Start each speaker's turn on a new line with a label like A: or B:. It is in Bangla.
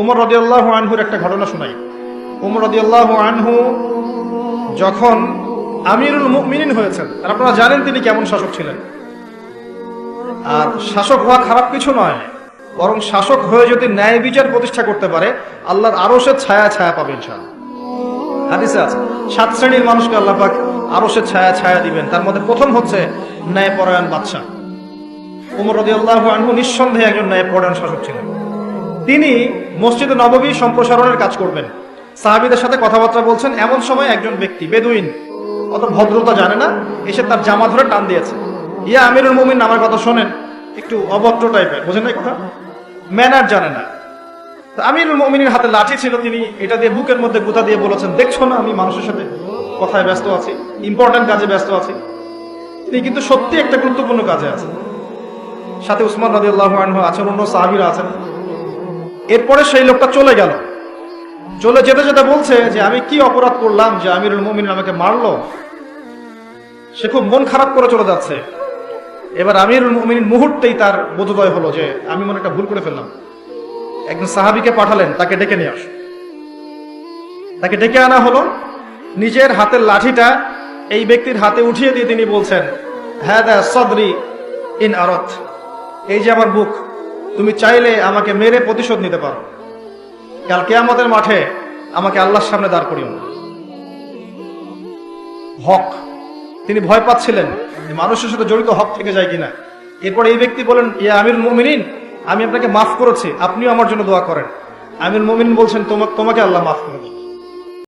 A: ওমর রদিয়াল্লাহ আনহুর একটা ঘটনা শোনাই। ওমর রদিয়াল্লাহ আনহু যখন আমিরুল মুমিনিন হয়েছেন, আর আপনারা জানেন তিনি কেমন শাসক ছিলেন। আর শাসক হওয়া খারাপ কিছু নয়, বরং শাসক হয়ে যদি ন্যায় বিচার প্রতিষ্ঠা করতে পারে, আল্লাহর আরও সে ছায়া ছায়া পাবে ইনশাআল্লাহ। হাদিসে আছে, সাত শ্রেণির মানুষকে আল্লাহ পাক আরও সে ছায়া ছায়া দিবেন। তার মধ্যে প্রথম হচ্ছে ন্যায়পরায়ণ বাদশাহ। উমর রদি আল্লাহ আনহু নিঃসন্দেহে একজন ন্যায়পরায়ণ শাসক ছিলেন। তিনি মসজিদে নববী সম্প্রসারণের কাজ করবেন। সাহাবিদের সাথে কথাবার্তা বলছেন এমন সময় একজন ব্যক্তি, বেদুইন। অত ভদ্রতা জানে না, এসে তার জামা ধরে টান দিয়েছে। ইয়া আমিরুল মুমিন আমার কথা শোনেন, একটু অভদ্র টাইপের, বোঝেন না কথা ম্যানার জানে না। আমিরুল মুমিনের হাতে লাঠি ছিল, তিনি এটা দিয়ে বুকের মধ্যে গুতা দিয়ে বলেছেন, দেখছ না, আমি মানুষের সাথে কথায় ব্যস্ত আছি ইম্পর্টেন্ট কাজে ব্যস্ত আছি। তিনি কিন্তু সত্যি একটা গুরুত্বপূর্ণ কাজে আছে সাথে উসমান রাজি আল্লাহ আছেন, অন্য সাহাবিরা আছেন। এরপরে সেই লোকটা চলে গেল। চলে যেতে যেতে বলছে যে, আমি কি অপরাধ করলাম যে আমিরুল মুমিন আমাকে মারলো? সে খুব মন খারাপ করে চলে যাচ্ছে। এবার আমিরুল মুমিন মুহূর্তেই তার বোধোদয় হলো যে, আমি মনে একটা ভুল করে ফেললাম। একজন সাহাবিকে পাঠালেন, তাকে ডেকে নিয়ে আস। তাকে ডেকে আনা হলো। নিজের হাতের লাঠিটা এই ব্যক্তির হাতে উঠিয়ে দিয়ে তিনি বলছেন হ্যাঁ দা সদরি ইন আরত। এই যে আমার বুক তুমি চাইলে আমাকে মেরে প্রতিশোধ নিতে পারো। কালকে আমাদের মাঠে আমাকে আল্লাহর সামনে দাঁড় করিও না। হক, তিনি ভয় পাচ্ছিলেন মানুষের সাথে জড়িত হক থেকে যায় কিনা। এরপর এই ব্যক্তি বলেন, ইয়া আমির মোমিনিন, আমি আপনাকে মাফ করেছি, আপনিও আমার জন্য দোয়া করেন। আমির মোমিন বলছেন তোমাকে তোমাকে আল্লাহ মাফ করে